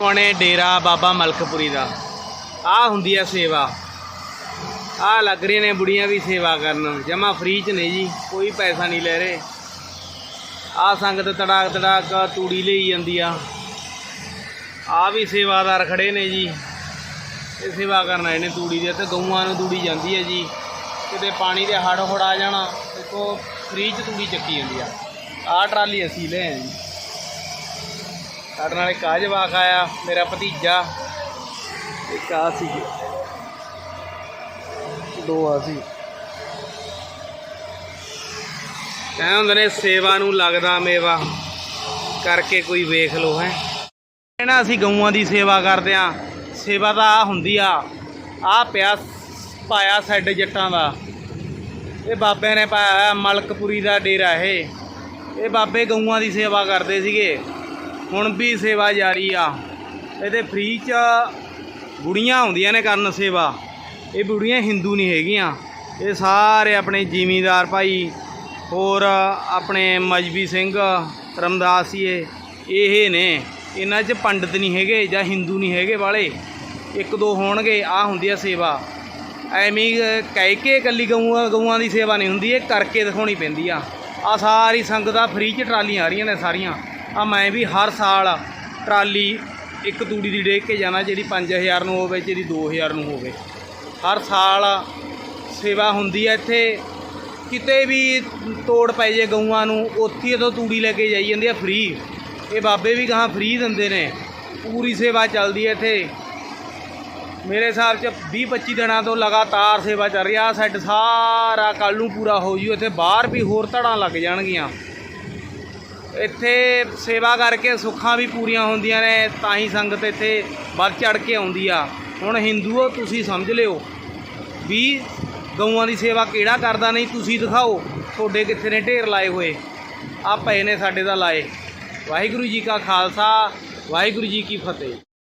ਕੋਣੇ ਡੇਰਾ ਬਾਬਾ ਮਲਕਪੁਰੀ ਦਾ। ਆ ਹੁੰਦੀ ਆ ਸੇਵਾ। ਆ ਲੱਗ ਰਹੇ ਨੇ ਬੁੜੀਆਂ ਵੀ ਸੇਵਾ ਕਰਨ। ਜਮਾ ਫ੍ਰੀ ਚ ਨੇ ਜੀ, ਕੋਈ ਪੈਸਾ ਨਹੀਂ ਲੈ ਰਹੇ। ਆ ਸੰਗਤ ਤੜਾਕ ਤੜਾਕ ਤੂੜੀ ਲਈ ਜਾਂਦੀ ਆ। ਆ ਵੀ ਸੇਵਾਦਾਰ ਖੜੇ ਨੇ ਜੀ। ਇਹ ਸੇਵਾ ਕਰਨ ਆਏ ਨੇ ਤੂੜੀ ਦੇ ਤੇ ਗਊਆਂ ਨੂੰ ਤੂੜੀ ਜਾਂਦੀ ਹੈ ਜੀ। ਕਿਤੇ ਪਾਣੀ ਦੇ ਹੜ ਹੁੜ ਆ ਜਾਣਾ, ਦੇਖੋ ਫ੍ਰੀ ਚ ਤੂੜੀ ਚੱਕੀ ਜਾਂਦੀ ਆ। ਆ ਟਰਾਲੀ ਅਸੀਂ ਲੈ ਆਏ ਜੀ। ਸਾਡੇ ਨਾਲ ਇੱਕ ਆ ਜਵਾਕ ਆਇਆ ਮੇਰਾ ਭਤੀਜਾ। ਇੱਕ ਆ ਸੀ। ਦੋ ਆ ਸੀ। ਕਹਿੰਦੇ ਹੁੰਦੇ ਨੇ ਸੇਵਾ ਨੂੰ ਲੱਗਦਾ ਮੇਵਾ ਕਰਕੇ ਕੋਈ ਵੇਖ ਲੋ ਹੈ। ਨਾ ਅਸੀਂ ਗਊਆਂ ਦੀ ਸੇਵਾ ਕਰਦੇ ਆ। ਸੇਵਾ ਤਾਂ ਆ ਹੁੰਦੀ ਆ ਆ ਪਿਆ ਪਾਇਆ ਸੈੱਡ ਜੱਟਾਂ ਦਾ। ਇਹ ਬਾਬਿਆਂ ਨੇ ਪਾਇਆ ਮਲਕਪੁਰੀ ਦਾ ਡੇਰਾ ਇਹ। ਇਹ ਬਾਬੇ ਗਊਆਂ ਦੀ ਸੇਵਾ ਕਰਦੇ ਸੀਗੇ। ਹੁਣ ਵੀ ਸੇਵਾ ਜਾਰੀ ਆ। ਇਹਦੇ ਫ੍ਰੀ ਚ ਬੁੜੀਆਂ ਆਉਂਦੀਆਂ ਨੇ ਕਰਨ ਸੇਵਾ। ਇਹ ਬੁੜੀਆਂ ਹਿੰਦੂ ਨਹੀਂ ਹੈਗੀਆਂ। ਇਹ ਸਾਰੇ ਆਪਣੇ ਜ਼ਿਮੀਂਦਾਰ ਭਾਈ, ਹੋਰ ਆਪਣੇ ਮਜਬੀ ਸਿੰਘ ਰਮਦਾਸੀਏ ਇਹ ਨੇ। ਇਹਨਾਂ 'ਚ ਪੰਡਤ ਨਹੀਂ ਹੈਗੇ ਜਾਂ ਹਿੰਦੂ ਨਹੀਂ ਹੈਗੇ ਵਾਲੇ। ਇੱਕ ਦੋ ਹੋਣਗੇ ਆ ਹੁੰਦੀ ਆ ਸੇਵਾ। ਐਵੇਂ ਕਹਿ ਕੇ ਇਕੱਲੀ ਗਊਆਂ ਗਊਆਂ ਦੀ ਸੇਵਾ ਨਹੀਂ ਹੁੰਦੀ, ਇਹ ਕਰਕੇ ਦਿਖਾਉਣੀ ਪੈਂਦੀ ਆ। ਆ ਸਾਰੀ ਸੰਗਤ ਆ ਫ੍ਰੀ 'ਚ ਟਰਾਲੀਆਂ ਆ ਰਹੀਆਂ ਨੇ ਸਾਰੀਆਂ। ਆ ਮੈਂ ਵੀ ਹਰ ਸਾਲ ਟਰਾਲੀ ਇੱਕ ਤੂੜੀ ਦੀ ਡੇਕ ਕੇ ਜਾਣਾ, ਜਿਹੜੀ 5000 ਨੂੰ ਹੋਵੇ, ਜਿਹੜੀ 2000 ਨੂੰ ਹੋਵੇ। ਹਰ ਸਾਲ ਸੇਵਾ ਹੁੰਦੀ ਹੈ ਇੱਥੇ। ਕਿਤੇ ਵੀ ਤੋੜ ਪੈ ਜੇ ਗਊਆਂ ਨੂੰ, ਉੱਥੇ ਤੋਂ ਤੂੜੀ ਲੈ ਕੇ ਜਾਈ ਜਾਂਦੀ ਆ ਫ੍ਰੀ ਇਹ ਬਾਬੇ ਵੀ ਕਹਾਂ ਫ੍ਰੀ ਦਿੰਦੇ ਨੇ। ਪੂਰੀ ਸੇਵਾ ਚੱਲਦੀ ਹੈ ਇੱਥੇ। ਮੇਰੇ ਹਿਸਾਬ 'ਚ 20 25 ਦਿਨਾਂ ਤੋਂ ਲਗਾਤਾਰ ਸੇਵਾ ਚੱਲ ਰਹੀ ਆ। ਸੈੱਟ ਸਾਰਾ ਕੱਲ ਨੂੰ ਪੂਰਾ ਹੋ ਜੂ। ਇੱਥੇ ਬਾਹਰ ਵੀ ਹੋਰ ਧੜਾਂ ਲੱਗ ਜਾਣਗੀਆਂ। ਇੱਥੇ ਸੇਵਾ ਕਰਕੇ ਸੁੱਖਾਂ ਵੀ ਪੂਰੀਆਂ ਹੁੰਦੀਆਂ ਨੇ, ਤਾਂ ਹੀ ਸੰਗਤ ਇੱਥੇ ਵੱਧ ਚੜ ਕੇ ਆਉਂਦੀ ਆ। ਹੁਣ ਹਿੰਦੂਓ, ਤੁਸੀਂ ਸਮਝ ਲਿਓ ਵੀ ਗਊਆਂ ਦੀ ਸੇਵਾ ਕਿਹੜਾ ਕਰਦਾ, ਨਹੀਂ ਤੁਸੀਂ ਦਿਖਾਓ, ਤੁਹਾਡੇ ਕਿੱਥੇ ਨੇ ਢੇਰ ਲਾਏ ਹੋਏ। ਆ ਪਏ ਨੇ ਸਾਡੇ ਦਾ ਲਾਏ। ਵਾਹਿਗੁਰੂ ਜੀ ਕਾ ਖਾਲਸਾ, ਵਾਹਿਗੁਰੂ ਜੀ ਕੀ ਫਤਿਹ।